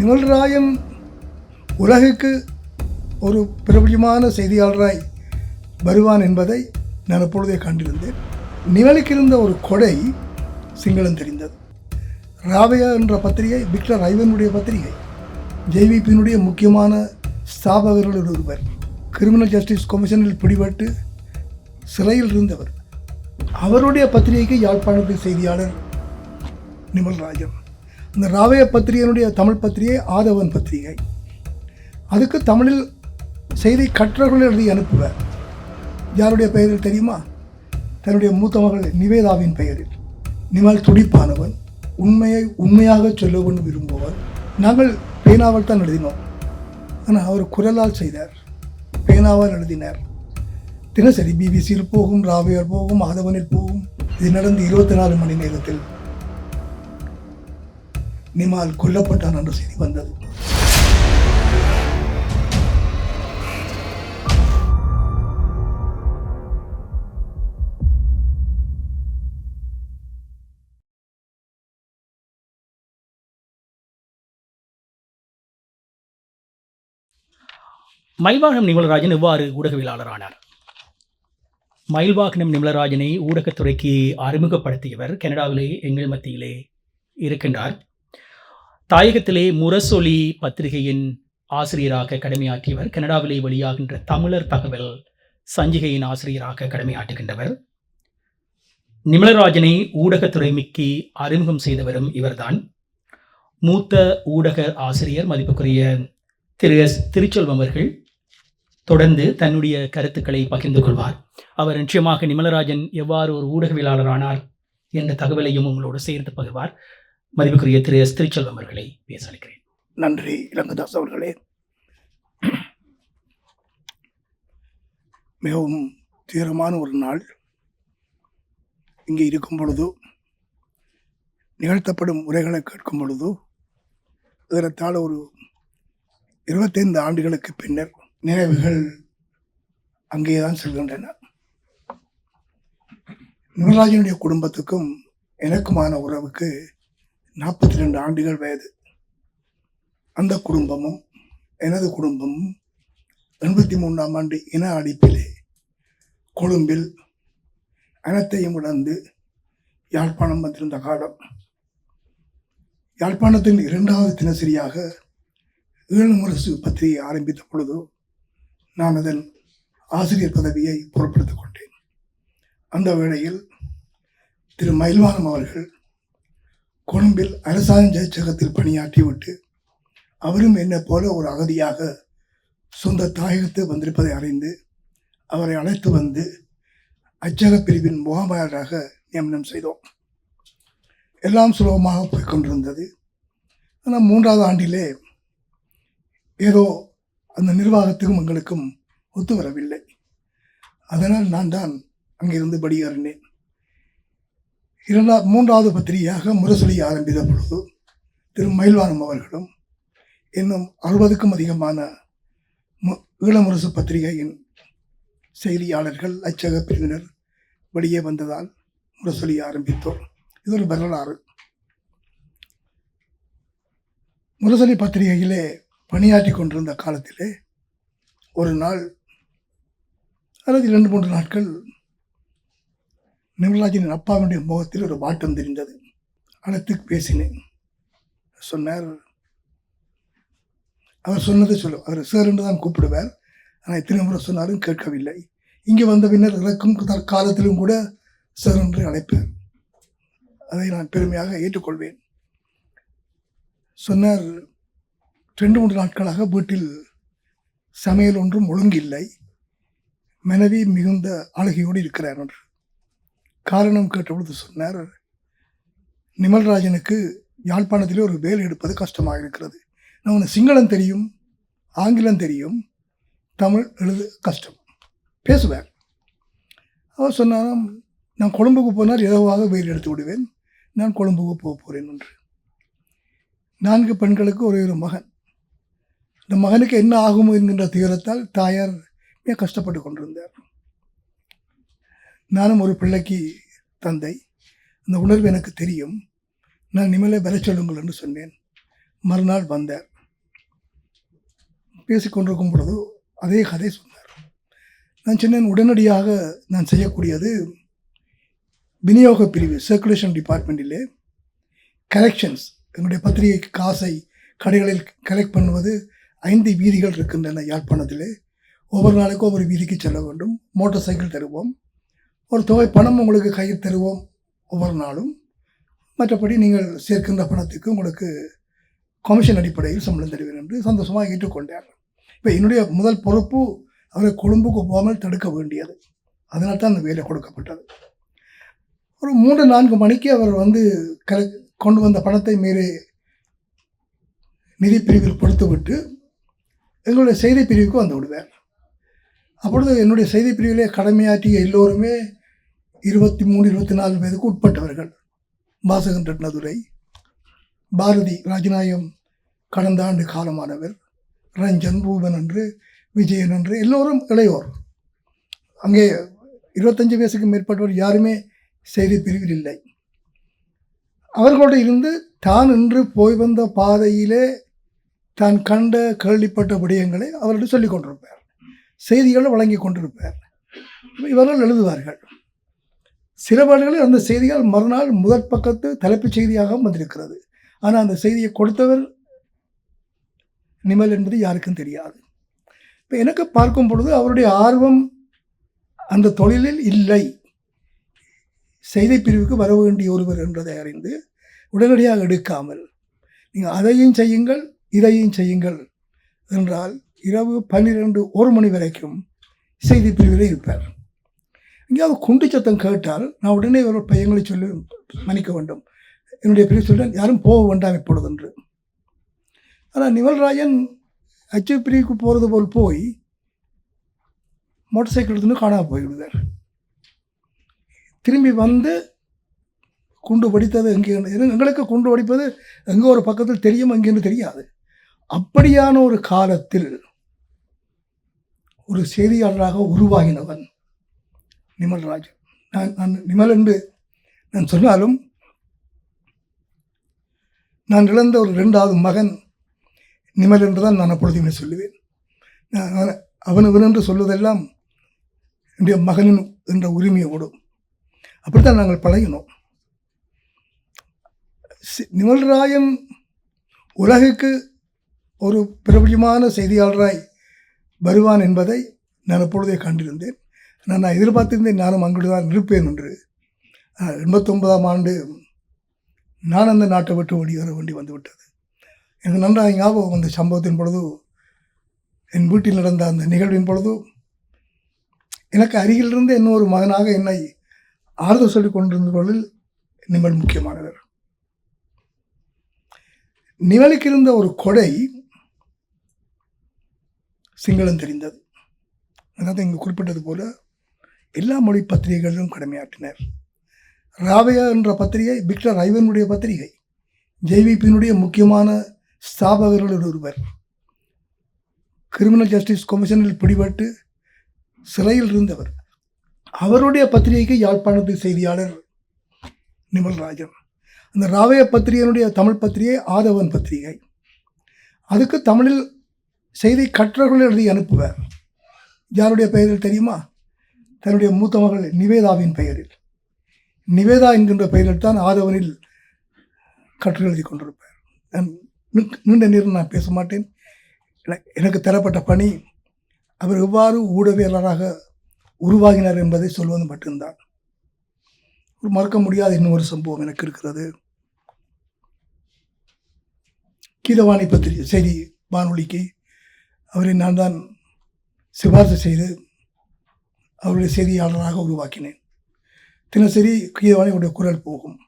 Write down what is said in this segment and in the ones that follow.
நிமல்ராயன் உலகுக்கு ஒரு பிரபலமான செய்தியாளராய் வருவான் என்பதை நான் அப்பொழுதே கண்டிருந்தேன். நிமலுக்கு இருந்த ஒரு கொடை சிங்களம் தெரிந்தது. ராவையா என்ற பத்திரிகை விக்டர் ஐவனுடைய பத்திரிகை ஜேவிபியினுடைய முக்கியமான ஸ்தாபகர்கள் ஒருவர் கிரிமினல் ஜஸ்டிஸ் கமிஷனில் பிடிபட்டு சிறையில் இருந்தவர். அவருடைய பத்திரிகைக்கு யாழ்ப்பாணத்தின் செய்தியாளர் நிமல்ராஜன். இந்த ராவய பத்திரிகையினுடைய தமிழ் பத்திரிகை ஆதவன் பத்திரிகை. அதுக்கு தமிழில் செய்தி கற்றவர்கள் எழுதி அனுப்புவார். யாருடைய பெயரில் தெரியுமா? தன்னுடைய மூத்த மகள் நிவேதாவின் பெயரில். நிமல் துடிப்பானவன் உண்மையை உண்மையாக சொல்லவன் விரும்புவார் நாங்கள் பேனாவால் தான் எழுதினோம். ஆனால் அவர் குரலால் செய்தார். பேனாவால் எழுதினார். தினசரி பிபிசியில் போகும் ராவியர் போகும் ஆதவனில் போகும். இது நடந்து இருபத்தி நாலு மணி நேரத்தில் நிமால் கொல்லப்பட்டான் என்ற செய்தி வந்தது. மயில்வாகனம் நிமலராஜன் எவ்வாறு ஊடகவியலாளரானார். மயில்வாகனம் நிமலராஜனை ஊடகத்துறைக்கு அறிமுகப்படுத்தியவர் கனடாவிலே எங்கள் மத்தியிலே இருக்கின்றார். தாயகத்திலே முரசொலி பத்திரிகையின் ஆசிரியராக கடமையாற்றியவர் கனடாவிலே வெளியாகின்ற தமிழர் தகவல் சஞ்சிகையின் ஆசிரியராக கடமையாற்றுகின்றவர். நிமலராஜனை ஊடகத்துறைமைக்கு அறிமுகம் செய்தவரும் இவர்தான். மூத்த ஊடக ஆசிரியர் மதிப்புக்குரிய திரு எஸ் திருச்செல்வம் அவர்கள் தொடர்ந்து தன்னுடைய கருத்துக்களை பகிர்ந்து கொள்வார். அவர் நிச்சயமாக நிமலராஜன் எவ்வாறு ஒரு ஊடகவியலாளரானார் என்ற தகவலையும் உங்களோடு சேர்த்து பகிர்வார். மதிப்புக்குரிய திரு எஸ் திருச்செல்வம் அவர்களை பேச அளிக்கிறேன் நன்றி இளங்கதாஸ் அவர்களே. மிகவும் தீவிரமான ஒரு நாள். இங்கே இருக்கும் பொழுது நிகழ்த்தப்படும் உரைகளை கேட்கும் பொழுது இதற்கால ஒரு இருபத்தைந்து ஆண்டுகளுக்கு பின்னர் நினைவுகள் அங்கே தான் செல்கின்றன. நிமராஜனுடைய குடும்பத்துக்கும் எனக்குமான உறவுக்கு நாற்பத்தி ரெண்டு ஆண்டுகள் வயது. அந்த குடும்பமும் எனது குடும்பமும் எண்பத்தி மூன்றாம் ஆண்டு இன அடிப்பிலே கொழும்பில் அனைத்தையும் இழந்து யாழ்ப்பாணம் வந்திருந்த காலம். யாழ்ப்பாணத்தின் இரண்டாவது தினசரியாக ஈழமுரசு பத்திரிகை ஆரம்பித்த பொழுது நான் அதன் ஆசிரியர் பதவியை பொருட்படுத்திக் கொண்டேன். அந்த வேளையில் திரு மயில்வானம் அவர்கள் கொழும்பில் அரசாங்க ஜெயச்சகத்தில் பணியாற்றிவிட்டு அவரும் என்னை போல ஒரு அகதியாக சொந்த தாயகத்து வந்திருப்பதை அறிந்து அவரை அழைத்து வந்து அச்சக பிரிவின் முகாமையாளராக நியமனம் செய்தோம். எல்லாம் சுலபமாக போய்கொண்டிருந்தது ஆனால் மூன்றாவது ஆண்டிலே ஏதோ அந்த நிர்வாகத்துக்கும் எங்களுக்கும் ஒத்து வரவில்லை. அதனால் நான் தான் அங்கிருந்து படியேறினேன். இரண்டா மூன்றாவது பத்திரிகையாக முரசொலி ஆரம்பித்த பொழுது திரு மயில்வானம் அவர்களும் இன்னும் அறுபதுக்கும் அதிகமான மு ஈழமுரசு பத்திரிகையின் செய்தியாளர்கள் அச்சக பிரிவினர் வெளியே வந்ததால் முரசொலி ஆரம்பித்தோம். இது ஒரு வரலாறு. முரசொலி பத்திரிகையிலே பணியாற்றி கொண்டிருந்த காலத்திலே ஒரு நாள் அல்லது இரண்டு மூன்று நாட்கள் நிர்மலாஜனின் அப்பாவினுடைய முகத்தில் ஒரு வாட்டம் தெரிந்தது அழைத்து பேசினேன். சொன்னார் அவர் சொன்னதை சொல்ல. அவர் சார் என்று தான் கூப்பிடுவார். ஆனால் இத்தனை முறை சொன்னாலும் கேட்கவில்லை. இங்கே வந்த பின்னர் இறக்கும் தற்காலத்திலும் கூட சார் என்று அழைப்பார் அதை நான் பெருமையாக ஏற்றுக்கொள்வேன். சொன்னார் ரெண்டு மூன்று நாட்களாக வீட்டில் சமையல் ஒன்றும் ஒழுங்கில்லை. மனைவி மிகுந்த அழகியோடு இருக்கிறார் என்று. காரணம் கேட்டபொழுது சொன்னார் நிமல்ராஜனுக்கு யாழ்ப்பாணத்திலே ஒரு வேலை எடுப்பது கஷ்டமாக இருக்கிறது. நான் உனக்கு சிங்களம் தெரியும் ஆங்கிலம் தெரியும் தமிழ் எழுத கஷ்டம். பேசுவேன் அவர் சொன்னாராம் நான் கொழும்புக்கு போனால் இரவாக வெயில் எடுத்து விடுவேன். நான் கொழும்புக்கு போக போகிறேன் என்று. நான்கு பெண்களுக்கு ஒரே ஒரு மகன். இந்த மகனுக்கு என்ன ஆகும் என்கின்ற தீவிரத்தால் தாயார் மிக கஷ்டப்பட்டு கொண்டிருந்தார். நானும் ஒரு பிள்ளைக்கு தந்தை. அந்த உணர்வு எனக்கு தெரியும். நான் நிமலை வர சொல்லுங்கள் என்று சொன்னேன். மறுநாள் வந்தார். பேசிக்கொண்டிருக்கும் பொழுது அதே கதை சொன்னார். நான் சொன்னேன் உடனடியாக நான் செய்யக்கூடியது விநியோக பிரிவு சர்க்குலேஷன் டிபார்ட்மெண்ட்டிலே கலெக்ஷன்ஸ் எங்களுடைய பத்திரிகை காசை கடைகளில் கலெக்ட் பண்ணுவது ஐந்து வீதிகள் இருக்கின்றன யாழ்ப்பாணத்திலே. ஒவ்வொரு நாளைக்கும் ஒவ்வொரு வீதிக்கு செல்ல வேண்டும். மோட்டார் சைக்கிள் தருவோம். ஒரு தொகை பணம் உங்களுக்கு கையில் தருவோம் ஒவ்வொரு நாளும். மற்றபடி நீங்கள் சேர்க்கின்ற பணத்துக்கு உங்களுக்கு கமிஷன் அடிப்படையில் சம்பளம் தருவேன் என்று சந்தோஷமாக ஏற்றுக்கொண்டார். இப்போ என்னுடைய முதல் பொறுப்பு அவரை கொழும்புக்கு போகாமல் தடுக்க வேண்டியது. அதனால் தான் அந்த வேலை கொடுக்கப்பட்டது. ஒரு மூன்று நான்கு மணிக்கு அவர் வந்து கல கொண்டு வந்த பணத்தை மேலே நிதி பிரிவில் கொடுத்துவிட்டு எங்களுடைய செய்தி பிரிவுக்கு வந்து விடுவார். அப்பொழுது என்னுடைய செய்தி பிரிவிலே கடமையாற்றிய எல்லோருமே இருபத்தி மூணு இருபத்தி நாலு வயதுக்கு உட்பட்டவர்கள். வாசகன் ரத்னதுரை பாரதி ராஜநாயகம் கடந்த ஆண்டு காலமானவர் ரஞ்சன் பூபன் என்று விஜயன் என்று எல்லோரும் இளையோர். அங்கே இருபத்தஞ்சு வயசுக்கு மேற்பட்டவர் யாருமே செய்தி பிரிவில் இல்லை. அவர்களோடு இருந்து தான் இன்று போய் வந்த பாதையிலே தான் கண்ட கேள்விப்பட்ட விடயங்களை அவர்கள் சொல்லிக் கொண்டிருப்பார். செய்திகளை வழங்கி கொண்டிருப்பார். இவர்கள் எழுதுவார்கள். சில வேளைகளில் அந்த செய்திகள் மறுநாள் முதற் பக்கத்து தலைப்புச் செய்தியாகவும் வந்திருக்கிறது. ஆனால் அந்த செய்தியை கொடுத்தவர் நிமல் என்பது யாருக்கும் தெரியாது. இப்போ எனக்கு பார்க்கும் பொழுது அவருடைய ஆர்வம் அந்த தொழிலில் இல்லை. செய்தி பிரிவுக்கு வர வேண்டிய ஒருவர் என்பதை அறிந்து உடனடியாக எடுக்காமல் நீங்கள் அதையும் செய்யுங்கள் இதையும் செய்யுங்கள் என்றால் இரவு பன்னிரெண்டு ஒரு மணி வரைக்கும் செய்தி பிரிவில் இருப்பார். எங்கேயாவது குண்டு சத்தம் கேட்டால் நான் உடனே ஒரு பையங்களை சொல்லி மன்னிக்க வேண்டும். என்னுடைய பிரிவு சொல்றேன் யாரும் போக வேண்டாம் இப்பொழுது என்று. ஆனால் நிவல்ராஜன் அச்சு பிரிவுக்கு போகிறது போல் போய் மோட்டார் சைக்கிள் எடுத்துன்னு காணாமல் போய்விடுவார். திரும்பி வந்து குண்டு வடித்தது எங்கே எங்களுக்கு குண்டு வடிப்பது எங்கே ஒரு பக்கத்தில் தெரியும் எங்கேன்னு தெரியாது. அப்படியான ஒரு காலத்தில் ஒரு செய்தியாளராக உருவாகினவன் நிமல்ராஜ் நான் நான் நிமல் என்று நான் சொன்னாலும் நான் இழந்த ஒரு ரெண்டாவது மகன் நிமல் என்று தான் நான் அப்பொழுதுமே சொல்லுவேன். நான் அவன் இவன் என்று சொல்வதெல்லாம் என்னுடைய மகனின் என்ற உரிமையோடு. அப்படித்தான் நாங்கள் பழகினோம். சி- நிமல்ராயன் உலகுக்கு ஒரு பிரபலமான செய்தியாளராய் வருவான் என்பதை நான் அப்பொழுதே கண்டிருந்தேன். நான் நான் எதிர்பார்த்திருந்தேன் நானும் அங்குதான் தான் இருப்பேன் என்று. எண்பத்தொன்பதாம் ஆண்டு நான் அந்த நாட்டை விட்டு ஓடி வர வேண்டி வந்துவிட்டது. எனக்கு நன்றாக ஞாபகம் அந்த சம்பவத்தின் பொழுது என் வீட்டில் நடந்த அந்த நிகழ்வின் பொழுது எனக்கு அருகிலிருந்து இன்னொரு மகனாக என்னை ஆறுதல் சொல்லிக் கொண்டிருந்தவர்களில் நிமல் முக்கியமானவர். நிவலுக்கு இருந்த ஒரு கொடை சிங்களம் தெரிந்தது. அதாவது இங்கே குறிப்பிட்டது போல எல்லா மொழி பத்திரிகைகளிலும் கடமையாற்றினர். ராவையா என்ற பத்திரிகை விக்டர் ஐவனுடைய பத்திரிகை ஜேவிபியினுடைய முக்கியமான ஸ்தாபகர்களில் ஒருவர். கிரிமினல் ஜஸ்டிஸ் கமிஷனில் பிடிபட்டு சிறையில் இருந்தவர். அவருடைய பத்திரிகைக்கு யாழ்ப்பாணத்து செய்தியாளர் நிமல்ராஜன். அந்த ராவைய பத்திரிகையினுடைய தமிழ் பத்திரிகை ஆதவன் பத்திரிகை. அதுக்கு தமிழில் செய்தி கற்றவர்கள் எழுதி அனுப்புவார். யாருடைய பெயரில் தெரியுமா? தன்னுடைய மூத்த மகள் நிவேதாவின் பெயரில். நிவேதா என்கின்ற பெயரில் தான் ஆதவனில் கற்று எழுதி கொண்டிருப்பார். நான் நீண்ட நேரம் நான் பேச மாட்டேன். எனக்கு- எனக்கு தரப்பட்ட பணி அவர் எவ்வாறு ஊடகவியலாளராக உருவாகினார் என்பதை சொல்வது மட்டும்தான். ஒரு மறக்க முடியாத இன்னொரு சம்பவம் எனக்கு இருக்கிறது. கீதவாணி பத்திரிகை செய்தி வானொலிக்கு அவரை நான் தான் சிபாரிசு செய்து அவருடைய செய்தியாளராக உருவாக்கினேன். தினசரி கீதவாணியுடைய குரல் போகும்.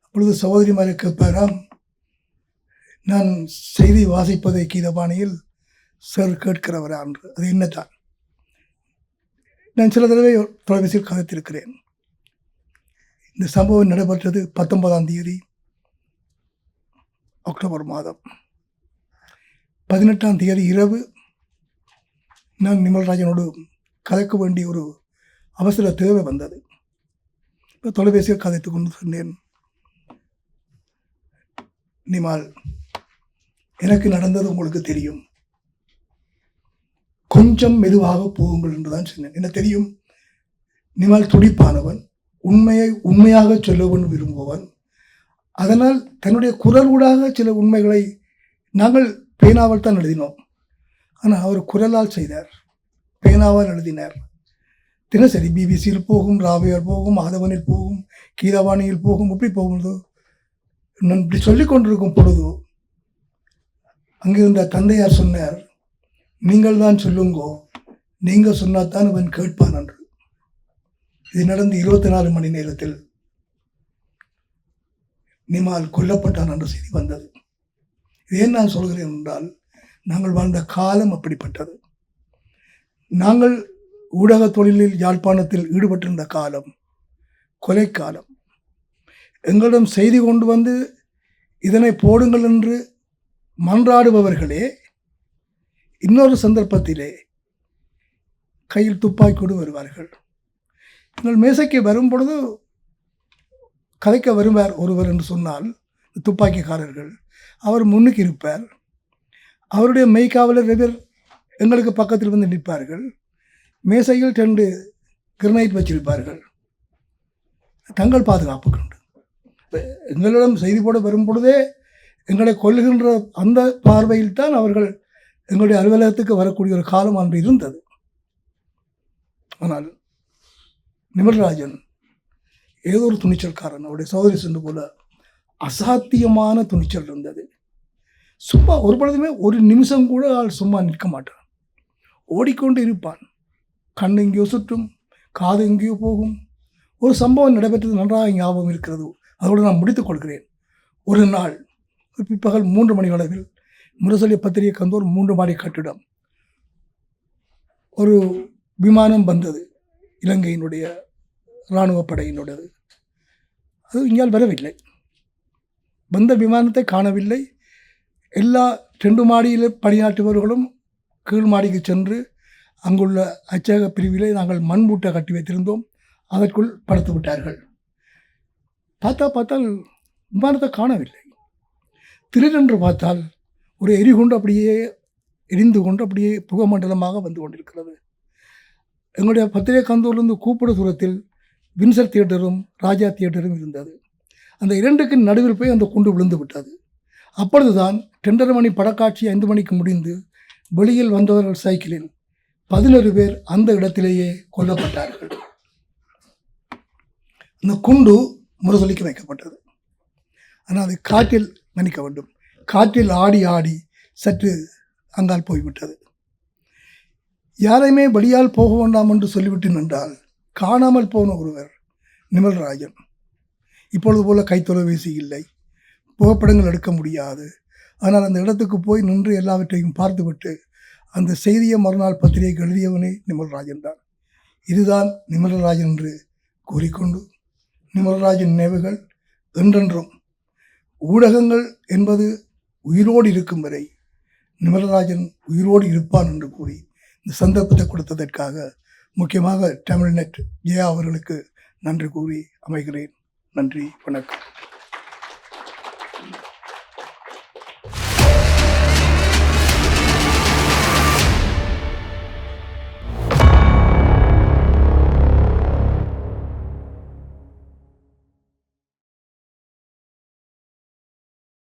அப்பொழுது சகோதரிமாரை கேட்பாராம் நான் செய்தி வாசிப்பதை கீதபாணியில் சார் கேட்கிறவரா? என்று. அது என்னதான் நான் சில தடவை தொலைபேசியில் கதைத்திருக்கிறேன் இந்த சம்பவம் நடைபெற்றது பத்தொன்பதாம் தேதி அக்டோபர் மாதம். பதினெட்டாம் தேதி இரவு நான் நிமல்ராஜனோடு கதைக்க வேண்டிய ஒரு அவசர தேவை வந்தது. இப்போ தொலைபேசியில் கதைத்து கொண்டு சொன்னேன். நிமால் எனக்கு நடந்தது உங்களுக்கு தெரியும். கொஞ்சம் மெதுவாக போகுங்கள் என்றுதான் சொன்னேன். என்ன தெரியும்? நிமால் துடிப்பானவன் உண்மையை உண்மையாக சொல்லவன் விரும்புவன் அதனால் தன்னுடைய குரல் ஊடாக சில உண்மைகளை நாங்கள் பேனாவில் தான் எழுதினோம். ஆனால் அவர் குரலால் செய்தார். பேனாவால் எழுதினார். தினசரி பிபிசியில் போகும் ராவியால் போகும் ஆதவனில் போகும் கீதவாணியில் போகும் இப்படி போகும்போது நான் இப்படி சொல்லிக் கொண்டிருக்கும் பொழுது அங்கிருந்த தந்தையார் சொன்னார் நீங்கள் தான் சொல்லுங்கோ நீங்கள் சொன்னாதான் அவன் கேட்பான் என்று. இது நடந்து இருபத்தி நாலு மணி நேரத்தில் நிமால் கொல்லப்பட்டான் என்ற செய்தி வந்தது. இதே ஏன் நான் சொல்கிறேன் என்றால் நாங்கள் வாழ்ந்த காலம் அப்படிப்பட்டது. நாங்கள் ஊடக தொழிலில் யாழ்ப்பாணத்தில் ஈடுபட்டிருந்த காலம் கொலை காலம் எங்களிடம் செய்தி கொண்டு வந்து இதனை போடுங்கள் என்று மன்றாடுபவர்களே இன்னொரு சந்தர்ப்பத்திலே கையில் துப்பாக்கியோடு வருவார்கள். எங்கள் மேசைக்கு வரும் பொழுது கதைக்க வருவார் ஒருவர் என்று சொன்னால் துப்பாக்கிக்காரர்கள். அவர் முன்னுக்கு இருப்பார். அவருடைய மெய்காவலர் எதிர் எங்களுக்கு பக்கத்தில் வந்து நிற்பார்கள். மேசையில் ரெண்டு கிரனைட் வச்சிருப்பார்கள். தங்கள் பாதுகாப்புக்கு உண்டு. எங்களிடம் செய்தி போட வரும் பொழுதே எங்களை கொள்கின்ற அந்த பார்வையில் தான் அவர்கள் எங்களுடைய அலுவலகத்துக்கு வரக்கூடிய ஒரு காலம் அன்று இருந்தது. ஆனால் நிமல்ராஜன் ஏதோ ஒரு துணிச்சல்காரன் அவருடைய சோதரி சென்று போல அசாத்தியமான துணிச்சல் இருந்தது. சும்மா ஒரு பொழுதுமே ஒரு நிமிஷம் கூட ஆள் சும்மா நிற்க மாட்டார் ஓடிக்கொண்டு இருப்பான் கண் எங்கேயோ சுற்றும் காது எங்கேயோ போகும். ஒரு சம்பவம் நடைபெற்றது நன்றாக ஞாபகம் இருக்கிறது. அதோடு நான் முடித்துக் கொள்கிறேன். ஒரு நாள் பிற்பகல் மூன்று மணி அளவில் முரசொலி பத்திரிகை கந்தோர் மூன்று மாடி கட்டிடம். ஒரு விமானம் வந்தது. இலங்கையினுடைய இராணுவ படையினுடையது. அது இங்கால் வரவில்லை. வந்த விமானத்தை காணவில்லை. எல்லா ரெண்டு மாடியில் பணியாற்றுபவர்களும் கீழ் மாடிக்கு சென்று அங்குள்ள அச்சக பிரிவிலே நாங்கள் மண் மூட்டை கட்டி வைத்திருந்தோம். அதற்குள் படுத்து விட்டார்கள். பார்த்தா பார்த்தால் விமானத்தை காணவில்லை. திடீரென்று பார்த்தால் ஒரு எரிகுண்டு அப்படியே எரிந்து கொண்டு அப்படியே புகமண்டலமாக வந்து கொண்டிருக்கிறது. எங்களுடைய பத்திரிகை கந்தூர்லேருந்து கூப்பிட தூரத்தில் வின்சர் தியேட்டரும் ராஜா தியேட்டரும் இருந்தது. அந்த இரண்டுக்கு நடுவில் போய் அந்த குண்டு விழுந்து விட்டது. அப்பொழுதுதான் டெண்டர் மணி படக்காட்சி ஐந்து மணிக்கு முடிந்து வெளியில் வந்தவர்கள் சைக்கிளில் பதினொரு பேர் அந்த இடத்திலேயே கொல்லப்பட்டார்கள். அந்த குண்டு முரசொலிக்கு வைக்கப்பட்டது. ஆனால் அது காற்றில் மன்னிக்க வேண்டும். காற்றில் ஆடி ஆடி சற்று அங்கால் போய்விட்டது. யாரையுமே வெளியால் போக வேண்டாம் என்று சொல்லிவிட்டு நின்றால் காணாமல் போன ஒருவர் நிமல்ராஜன் இப்பொழுது போல கைத்தொலைபேசி இல்லை. புகைப்படங்கள் எடுக்க முடியாது. ஆனால் அந்த இடத்துக்கு போய் நின்று எல்லாவற்றையும் பார்த்துவிட்டு அந்த செய்தியை மறுநாள் பத்திரிகைக்கு எழுதியவனே நிமல்ராஜன் தான். இதுதான் நிமலராஜன் என்று கூறிக்கொண்டு நிமலராஜன் நினைவுகள் என்றென்றும் ஊடகங்கள் என்பது உயிரோடு இருக்கும் வரை நிமலராஜன் உயிரோடு இருப்பான் என்று கூறி இந்த சந்தர்ப்பத்தை கொடுத்ததற்காக முக்கியமாக தமிழ்நெட் ஜெயா அவர்களுக்கு நன்றி கூறி அமைகிறேன். நன்றி வணக்கம்.